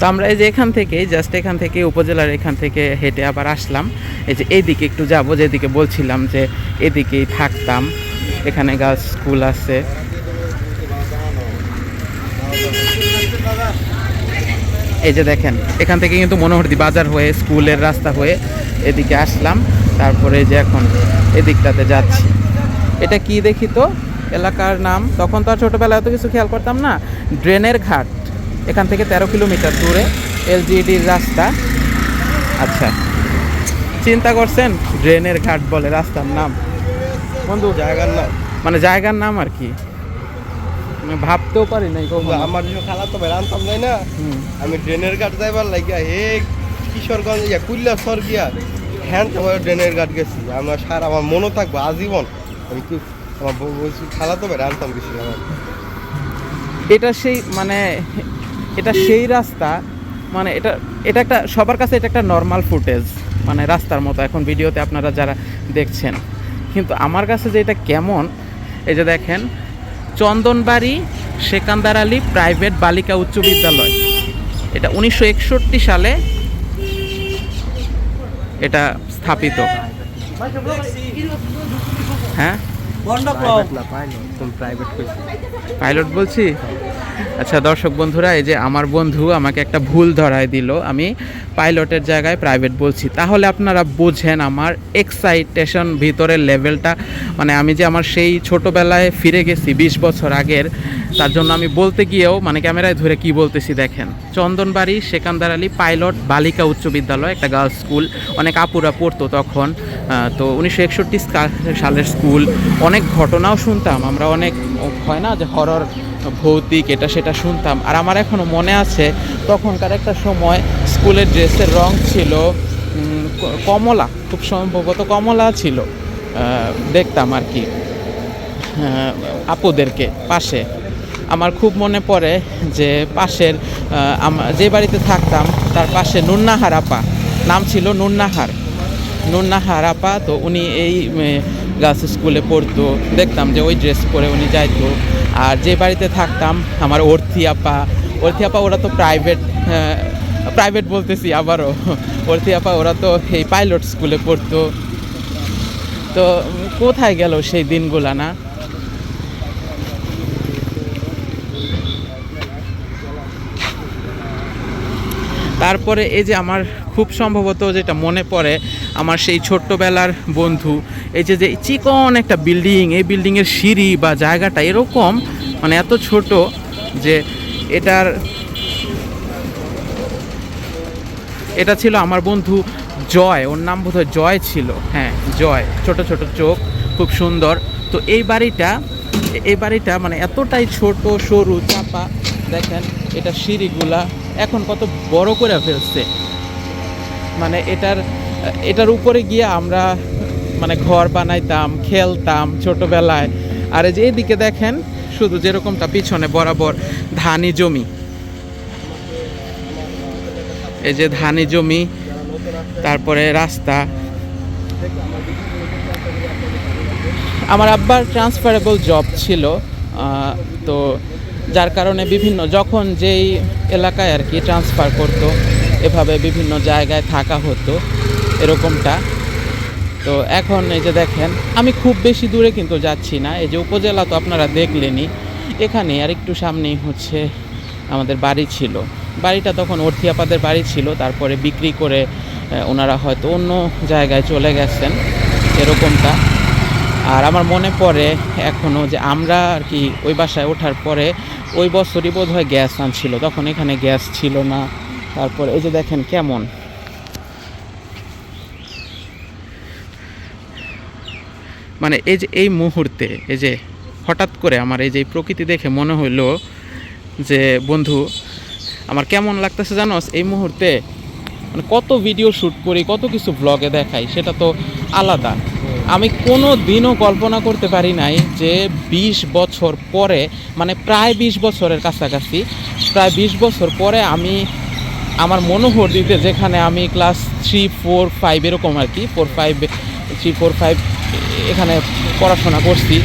তো আমরা এই যে এখান থেকে জাস্ট এখান থেকে, উপজেলার এখান থেকে হেঁটে আবার আসলাম। এই যে এইদিকে একটু যাব, যেদিকে বলছিলাম যে এদিকেই থাকতাম। এখানে গার্লস স্কুল আছে। এই যে দেখেন, এখান থেকে কিন্তু মনোহরদি বাজার হয়ে, স্কুলের রাস্তা হয়ে এদিকে আসলাম। তারপরে যে এখন এদিকটাতে যাচ্ছি। এটা কি দেখি তো? এলাকার নাম। তখন তো আর ছোটোবেলায় এত কিছু খেয়াল করতাম না। ড্রেনের ঘাট। এখান থেকে তেরো কিলোমিটার দূরে এলজিডির রাস্তা। আচ্ছা। চিন্তা করছেন? ড্রেনের ঘাট বলে রাস্তার নাম। বন্ধু জায়গার নাম। মানে জায়গার নাম আর কি। ভাবতেও পারি নাই আমার যে খালা তো বেড়ে আনতাম যাই না? আমি ড্রেনের ঘাট যাইবার লাগিয়া হে কিশোরগঞ্জ ইয়া কুল্লা সর গিয়া হ্যান তোমার ড্রেনের ঘাট গেছি। আমার সারা আমার মনে থাকব আজীবন। আমি কি আমার খালা তো বেড়ে আনতাম গেছি আমার এটা সেই মানে এটা সেই রাস্তা মানে এটা এটা একটা সবার কাছে এটা একটা নর্মাল ফুটেজ মানে রাস্তার মতো। এখন ভিডিওতে আপনারা যারা দেখছেন কিন্তু আমার কাছে যে এটা কেমন এই যে দেখেন চন্দনবাড়ি সেকান্দার আলী প্রাইভেট বালিকা উচ্চ বিদ্যালয়। এটা উনিশশো একষট্টি সালে এটা স্থাপিত। হ্যাঁ? পাইলট বলছি? আচ্ছা দর্শক বন্ধুরা, এই যে আমার বন্ধু আমাকে একটা ভুল ধরায় দিল, আমি পাইলটের জায়গায় প্রাইভেট বলছি। তাহলে আপনারা বোঝেন আমার এক্সাইটেশন ভিতরের লেভেলটা মানে আমি যে আমার সেই ছোটোবেলায় ফিরে গেছি বিশ বছর আগের, তার জন্য আমি বলতে গিয়েও মানে ক্যামেরায় ধরে কি বলতেছি দেখেন। চন্দনবাড়ি, সেকান্দার আলী পাইলট, বালিকা উচ্চ বিদ্যালয়, একটা গার্লস স্কুল অনেক আপুরা পড়তো তখন তো উনিশশো একষট্টি সালের স্কুল। অনেক ঘটনাও শুনতাম, আমরা অনেক, হয় না যে হরর ভৌতিক, এটা সেটা শুনতাম। আর আমার এখনও মনে আছে, তখনকার একটা সময় স্কুলের ড্রেসের রং ছিল কমলা, খুব সম্ভবত কমলা ছিল দেখতাম আর কি আপুদেরকে পাশে। আমার খুব মনে পড়ে যে পাশের যে বাড়িতে থাকতাম, তার পাশে নুন্নাহার আপা, নাম ছিল নুন্নাহার। নুন্নাহার আপা, তো উনি এই গার্লস স্কুলে পড়তো, দেখতাম যে ওই ড্রেস পরে উনি যাইতো। আর যে বাড়িতে থাকতাম, আমার অর্থি আপা অর্থি আপা ওরা তো প্রাইভেট প্রাইভেট বলতেছি আবারও। অর্থি আপা ওরা তো এই পাইলট স্কুলে পড়তো। তো কোথায় গেল সেই দিনগুলা না? তারপরে এই যে আমার খুব সম্ভবত যেটা মনে পড়ে আমার সেই ছোট্টবেলার বন্ধু, এই যে যে চিকন একটা বিল্ডিং এই বিল্ডিংয়ের সিঁড়ি বা জায়গাটা এরকম মানে এত ছোট যে এটার, এটা ছিল আমার বন্ধু জয়, ওর নাম বোধহয় জয় ছিল হ্যাঁ জয়, ছোট ছোট চোখ, খুব সুন্দর। তো এই বাড়িটা এই বাড়িটা মানে এতটাই ছোট, সরু, চাপা, দেখেন, এটা সিঁড়িগুলা এখন কত বড় করে ফেলছে। মানে এটার এটার উপরে গিয়ে আমরা মানে ঘর বানাইতাম, খেলতাম ছোটবেলায়। আর এই যে এদিকে দেখেন, শুধু যেরকমটা পিছনে বরাবর ধানি জমি। এই যে ধানি জমি, তারপরে রাস্তা। আমার আব্বার ট্রান্সফারেবল জব ছিল তো যার কারণে বিভিন্ন, যখন যেই এলাকায় আর কি ট্রান্সফার করতো এভাবে বিভিন্ন জায়গায় থাকা হতো, এরকমটা। তো এখন এই যে দেখেন, আমি খুব বেশি দূরে কিন্তু যাচ্ছি না, এই যে উপজেলা তো আপনারা দেখলেনই। এখানে আর একটু সামনেই হচ্ছে আমাদের বাড়ি ছিল। বাড়িটা তখন অর্থিয়াপাদের বাড়ি ছিল, তারপরে বিক্রি করে ওনারা হয়তো অন্য জায়গায় চলে গেছেন, এরকমটা। আর আমার মনে পড়ে এখনও যে আমরা আর কি ওই বাসায় ওঠার পরে ওই বছরই বোধ হয় গ্যাস আনছিল, তখন এখানে গ্যাস ছিল না। তারপরে এই যে দেখেন কেমন। মানে এই যে এই মুহূর্তে, এই যে হঠাৎ করে আমার এই যে প্রকৃতি দেখে মনে হইল যে, বন্ধু, আমার কেমন লাগতেছে জানোস এই মুহূর্তে মানে কত ভিডিও শ্যুট করি, কত কিছু ব্লগে দেখাই, সেটা তো আলাদা। আমি কোনো দিনও কল্পনা করতে পারি নাই যে বিশ বছর পরে মানে প্রায় বিশ বছরের কাছাকাছি, প্রায় বিশ বছর পরে আমি আমার মনোহর দিতে যেখানে আমি ক্লাস থ্রি ফোর ফাইভ এরকম আর কি four five three four five এখানে পড়াশোনা করছি।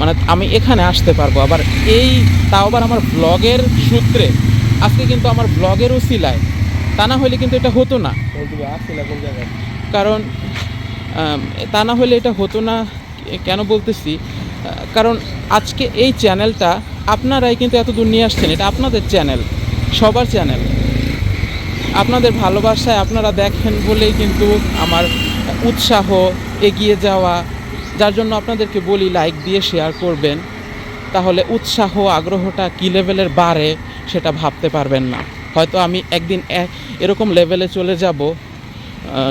মানে আমি এখানে আসতে পারব। আবার এই তাও আবার আমার ব্লগের সূত্রে। আজকে কিন্তু আমার ব্লগেরও সিলায় তা না হলে কিন্তু এটা হতো না। কারণ তা না হলে এটা হতো না কেন বলতেছি? কারণ আজকে এই চ্যানেলটা আপনারাই কিন্তু এত দূর নিয়ে আসছেন। এটা আপনাদের চ্যানেল সবার চ্যানেল আপনাদের ভালোবাসায় আপনারা দেখেন বলেই কিন্তু আমার উৎসাহ এগিয়ে যাওয়া, যার জন্য আপনাদেরকে বলি লাইক দিয়ে শেয়ার করবেন। তাহলে উৎসাহ, আগ্রহটা কী লেভেলের বাড়ে সেটা ভাবতে পারবেন না। হয়তো আমি একদিন এরকম লেভেলে চলে যাব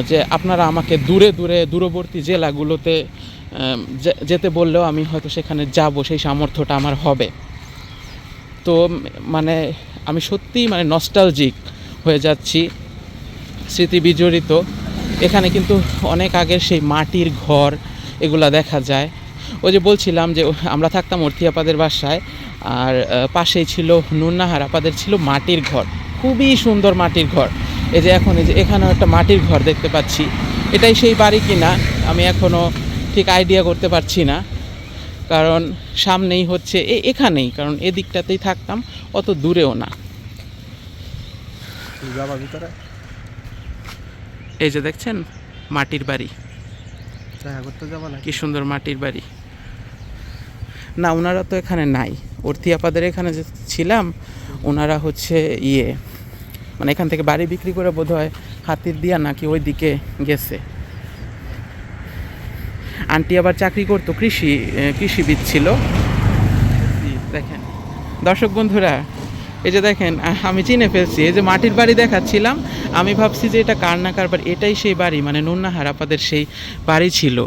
যে আপনারা আমাকে দূরে দূরে, দূরবর্তী জেলাগুলোতে যেতে বললেও আমি হয়তো সেখানে যাব, সেই সামর্থ্যটা আমার হবে। তো মানে আমি সত্যিই মানে নস্টালজিক হয়ে যাচ্ছি, স্মৃতি বিজড়িত। এখানে কিন্তু অনেক আগের সেই মাটির ঘর এগুলা দেখা যায়। ওই যে বলছিলাম যে আমরা থাকতাম অর্থিয়াপাদের বাসায়, আর পাশেই ছিল নুন্নাহার আপাদের ছিল মাটির ঘর। খুবই সুন্দর মাটির ঘর। এই যে এখন, এই যে এখানেও একটা মাটির ঘর দেখতে পাচ্ছি। এটাই সেই বাড়ি কিনা, আমি এখনও ঠিক আইডিয়া করতে পারছি না। কারণ সামনেই হচ্ছে এখানেই, কারণ এদিকটাতেই থাকতাম, অত দূরেও না। যাবা ভিতরে এই যে দেখছেন? মাটির বাড়ি। কি সুন্দর মাটির বাড়ি। না ওনারা তো এখানে নাই। অর্থি আপাদের এখানে যে ছিলাম ওনারা হচ্ছে ইয়ে মানে এখান থেকে বাড়ি বিক্রি করে বোধ হয় হাতির দিয়া নাকি ওই দিকে গেছে। আন্টি আবার চাকরি করতো কৃষি কৃষিবিদ ছিল। দেখেন। দর্শক বন্ধুরা এই যে দেখেন আমি চিনে ফেলছি, এই যে মাটির বাড়ি দেখাচ্ছিলাম, আমি ভাবছি যে এটা কার না কার বাড়ি, এটাই সেই বাড়ি মানে নুন্না হারাপাদের সেই বাড়ি ছিল।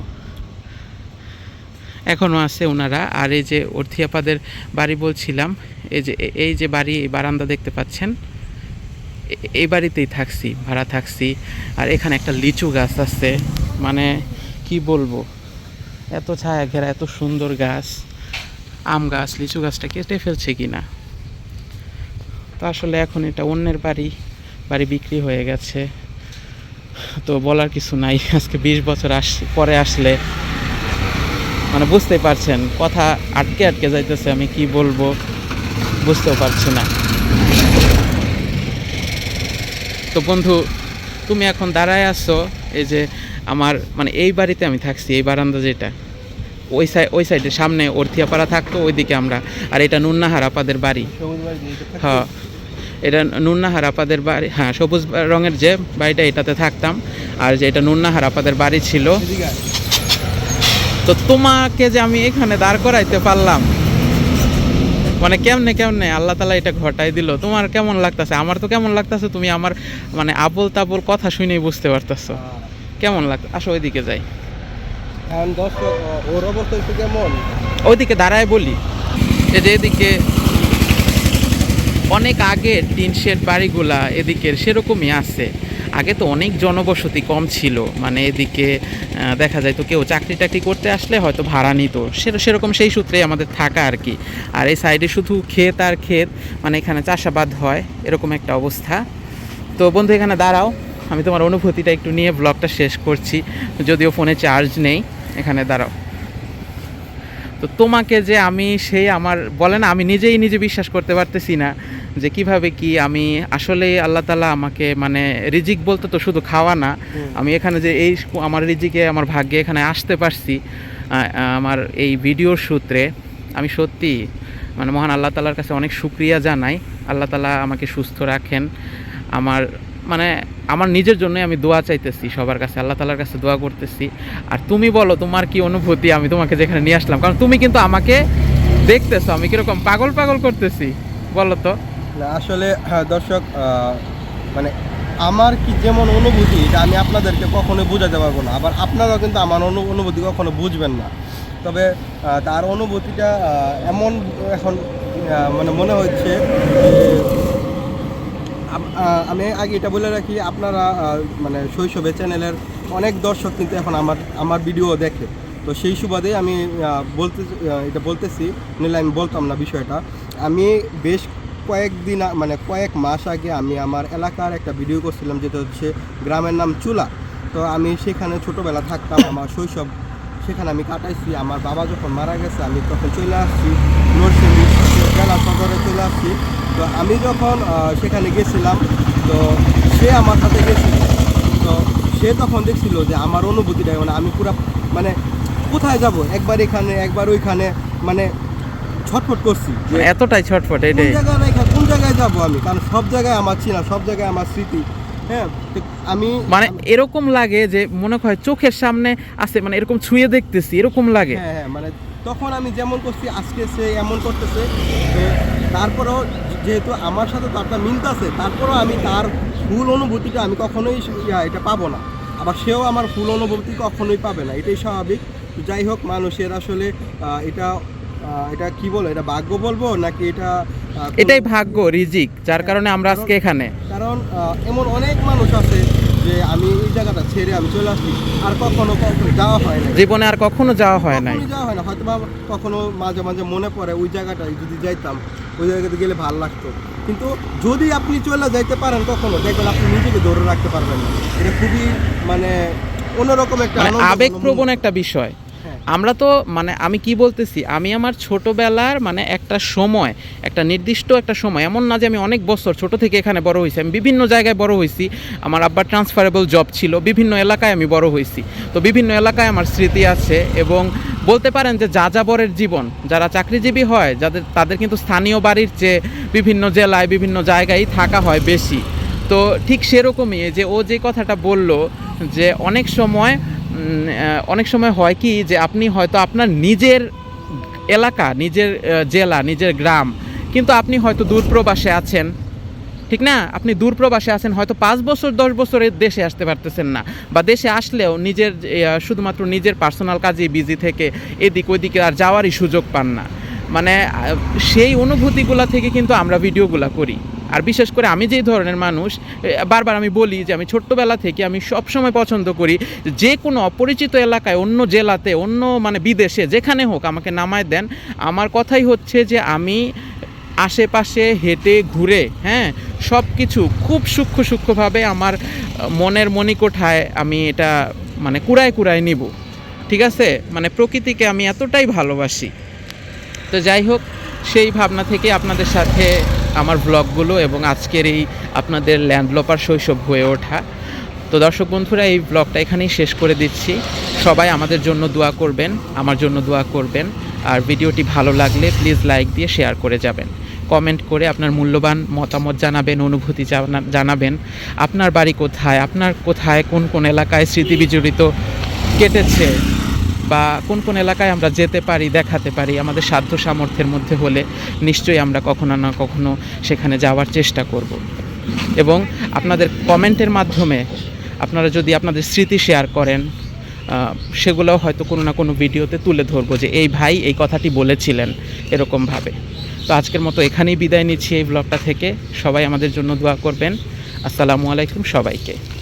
এখনও আছে ওনারা আর এই যে অর্থিয়াপাদের বাড়ি বলছিলাম, এই যে এই যে বাড়ি, এই বারান্দা দেখতে পাচ্ছেন এই বাড়িতেই থাকছি, ভাড়া থাকছি, আর এখানে একটা লিচু গাছ আছে মানে কি বলব, এত ছায়া ঘেরা, এত সুন্দর গাছ, আম গাছ, লিচু গাছটা কেটে ফেলছে কি না তো আসলে এখন এটা অন্যের বাড়ি বাড়ি বিক্রি হয়ে গেছে। তো বলার কিছু নাই আজকে বিশ বছর আস পরে আসলে মানে বুঝতেই পারছেন কথা আটকে আটকে যাইতেছে আমি কি বলব বুঝতেও পারছি না। তো বন্ধু তুমি এখন দাঁড়ায় আছো এই যে আমার মানে এই বাড়িতে আমি থাকছি এই বারান্দা যেটা ওই সাইড ওই সাইডে সামনে অর্থিয়াপাড়া থাকতো ওইদিকে আমরা আর এটা নুন্নাহার আপাদের বাড়ি। হ্যাঁ। এটা নুন্নাহার আপাদের বাড়ি হ্যাঁ সবুজ রঙের যে বাড়িটা এটাতে থাকতাম। আর যে এটা নুন্নাহার আপাদের বাড়ি ছিল। তো তোমাকে যে আমি এখানে দাঁড় করাইতে পারলাম মানে কেমনে কেমনে আল্লাহ তালা এটা ঘটাই দিল? তোমার কেমন লাগতাছে? আমার তো কেমন লাগতাছে তুমি আমার মানে আবল তাবল কথা শুনেই বুঝতে পারতাছো। কেমন লাগ আসো ওইদিকে যাই। ওর অবস্থা কেমন? ওইদিকে দাঁড়ায় বলি। এই যে এদিকে অনেক আগে টিন শেড বাড়িগুলা এদিকের সেরকমই আছে। আগে তো অনেক জনবসতি কম ছিল মানে এদিকে দেখা যায় তো কেউ চাকরি টাকরি করতে আসলে হয়তো ভাড়া নিত। সেরকম সেই সূত্রেই আমাদের থাকা আর কি। আর এই সাইডে শুধু ক্ষেত আর ক্ষেত মানে এখানে চাষাবাদ হয়, এরকম একটা অবস্থা। তো বন্ধু, এখানে দাঁড়াও, আমি তোমার অনুভূতিটা একটু নিয়ে ব্লগটা শেষ করছি, যদিও ফোনে চার্জ নেই, এখানে দাঁড়াও। তো তোমাকে যে আমি সেই আমার, বলে না, আমি নিজেই নিজে বিশ্বাস করতে পারতেছি না। যে কীভাবে কি আমি আসলে আল্লাহ তালা আমাকে মানে রিজিক বলতে তো শুধু খাওয়া না আমি এখানে যে এই আমার রিজিকে আমার ভাগ্যে এখানে আসতে পারছি আমার এই ভিডিওর সূত্রে আমি সত্যি মানে মহান আল্লাহ তালার কাছে অনেক শুক্রিয়া জানাই। আল্লাহ তালা আমাকে সুস্থ রাখেন। আমার মানে আমার নিজের জন্যই আমি দোয়া চাইতেছি সবার কাছে আল্লাহ তালার কাছে দোয়া করতেছি। আর তুমি বলো তোমার কি অনুভূতি? আমি তোমাকে যেখানে নিয়ে আসলাম। কারণ তুমি কিন্তু আমাকে দেখতেছো আমি কীরকম পাগল পাগল করতেছি বলো তো? আসলে হ্যাঁ, দর্শক মানে আমার কি যেমন অনুভূতি এটা আমি আপনাদেরকে কখনোই বোঝাতে পারব না। আবার আপনারাও কিন্তু আমার অনু- অনুভূতি কখনো বুঝবেন না। তবে তার অনুভূতিটা এমন এখন মানে মনে হচ্ছে আম- আগে এটা বলে রাখি আপনারা মানে শৈশবে চ্যানেলের অনেক দর্শক কিন্তু এখন আমার আমার ভিডিও দেখে। তো সেই সুবাদে আমি বলতে এটা বলতেছি নিলে আমি বলতাম না বিষয়টা। আমি বেশ কয়েকদিন মানে কয়েক মাস আগে আমি আমার এলাকার একটা ভিডিও করছিলাম, যেটা হচ্ছে গ্রামের নাম চুলা। তো আমি সেখানে ছোটোবেলা থাকতাম, আমার শৈশব সেখানে আমি কাটাইছি। আমার বাবা যখন মারা গেছে, আমি তখন চলে আসছি নরসিংদী জেলা সদরে চলে আসছি। তো আমি যখন সেখানে গেছিলাম, তো সে আমার সাথে গেছিল। তো সে তখন দেখছিল যে আমার অনুভূতিটা মানে আমি পুরো মানে কোথায় যাব? একবার এখানে, একবার ওইখানে মানে ছটফট করছি। মানে এতটাই ছটফট কোন এটাই। কোন জায়গায় যাব আমি? কারণ সব জায়গায় আমার চিনা সব জায়গায় আমার স্মৃতি। হ্যাঁ আমি মানে এরকম লাগে যে মনে হয় চোখের সামনে আছে মানে এরকম ছুঁয়ে দেখতেছি এরকম লাগে। হ্যাঁ হ্যাঁ মানে তখন আমি যেমন করছি আজকে সে এমন করতেছে তারপরেও যেহেতু আমার সাথে তারটা মিলতেছে তারপরেও আমি তার ফুল অনুভূতিটা আমি কখনোই এটা পাবো না। আবার সেও আমার ফুল অনুভূতি কখনোই পাবে না এটাই স্বাভাবিক। যাই হোক মানুষের আসলে এটা এটা কি বলো? এটা ভাগ্য বলব নাকি এটা এটাই ভাগ্য রিজিক যার কারণে আমরা আজকে এখানে। কারণ এমন অনেক মানুষ আছে যে আমি এই জায়গাটা ছেড়ে আমি চলে আসছি আর কখনো কখনো যাওয়া হয় না জীবনে আর কখনো যাওয়া হয় কখনোই যাওয়া হয় না হয়তো বা কখনো মাঝে মাঝে মনে পড়ে ওই জায়গাটায় যদি যাইতাম ওই জায়গাতে গেলে ভালো লাগতো। কিন্তু যদি আপনি চলে যাইতে পারেন কখনো দেখবেন আপনি নিজেকে ধরে রাখতে পারবেন না। এটা খুবই মানে অন্যরকম একটা মানে আবেগপ্রবণ একটা বিষয়। আমরা তো মানে আমি কি বলতেছি, আমি আমার ছোটবেলার মানে একটা সময়, একটা নির্দিষ্ট একটা সময়, এমন না যে আমি অনেক বছর ছোট থেকে এখানে বড় হয়েছি, আমি বিভিন্ন জায়গায় বড় হয়েছি, আমার আব্বার ট্রান্সফারেবল জব ছিল, বিভিন্ন এলাকায় আমি বড় হয়েছি। তো বিভিন্ন এলাকায় আমার স্মৃতি আছে এবং বলতে পারেন যে যা যাযাবরের জীবন, যারা চাকরিজীবী হয়, যাদের, তাদের কিন্তু স্থানীয় বাড়ির চেয়ে বিভিন্ন জেলায়, বিভিন্ন জায়গায় থাকা হয় বেশি। তো ঠিক সেরকমই যে ও যে কথাটা বলল, যে অনেক সময় অনেক সময় হয় কি যে আপনি হয়তো আপনার নিজের এলাকা, নিজের জেলা, নিজের গ্রাম, কিন্তু আপনি হয়তো দূরপ্রবাসে আছেন। ঠিক না? আপনি দূরপ্রবাসে আছেন, হয়তো পাঁচ বছর, দশ বছরের দেশে আসতে পারতেছেন না, বা দেশে আসলেও নিজের শুধুমাত্র নিজের পার্সোনাল কাজে বিজি থেকে এদিক ওইদিকে আর যাওয়ারই সুযোগ পান না। মানে সেই অনুভূতিগুলো থেকে কিন্তু আমরা ভিডিওগুলো করি। আর বিশেষ করে আমি যেই ধরনের মানুষ বারবার আমি বলি যে আমি ছোট্টবেলা থেকে আমি সবসময় পছন্দ করি যে কোনো অপরিচিত এলাকায়, অন্য জেলাতে, অন্য মানে বিদেশে, যেখানে হোক আমাকে নামায় দেন। আমার কথাই হচ্ছে যে আমি আশেপাশে হেঁটে ঘুরে হ্যাঁ সব কিছু খুব সূক্ষ্ম সূক্ষ্মভাবে আমার মনের মণিকোঠায় আমি এটা মানে কুড়ায় কুড়ায় নিব। ঠিক আছে? মানে প্রকৃতিকে আমি এতটাই ভালোবাসি। তো যাই হোক, সেই ভাবনা থেকে আপনাদের সাথে আমার ব্লগগুলো এবং আজকের এই আপনাদের ল্যান্ডলপার শৈশব হয়ে ওঠা। তো দর্শক বন্ধুরা, এই ব্লগটা এখানেই শেষ করে দিচ্ছি। সবাই আমাদের জন্য দোয়া করবেন, আমার জন্য দোয়া করবেন। আর ভিডিওটি ভালো লাগলে প্লিজ লাইক দিয়ে শেয়ার করে যাবেন। কমেন্ট করে আপনার মূল্যবান মতামত জানাবেন, অনুভূতি জানা- জানাবেন। আপনার বাড়ি কোথায়, আপনার কোথায়, কোন কোন এলাকায় স্মৃতি বিজড়িত কেটেছে? বা কোন কোন এলাকায় আমরা যেতে পারি দেখাতে পারি আমাদের সাধ্য সামর্থ্যের মধ্যে হলে নিশ্চয়ই আমরা কখনো না কখনো সেখানে যাওয়ার চেষ্টা করব। এবং আপনাদের কমেন্টের মাধ্যমে আপনারা যদি আপনাদের স্মৃতি শেয়ার করেন আহ, সেগুলোও হয়তো কোনো না কোনো ভিডিওতে তুলে ধরবো যে এই ভাই এই কথাটি বলেছিলেন এরকমভাবে তো আজকের মতো এখানেই বিদায় নিচ্ছি এই ব্লগটা থেকে। সবাই আমাদের জন্য দোয়া করবেন। আসসালামু আলাইকুম সবাইকে।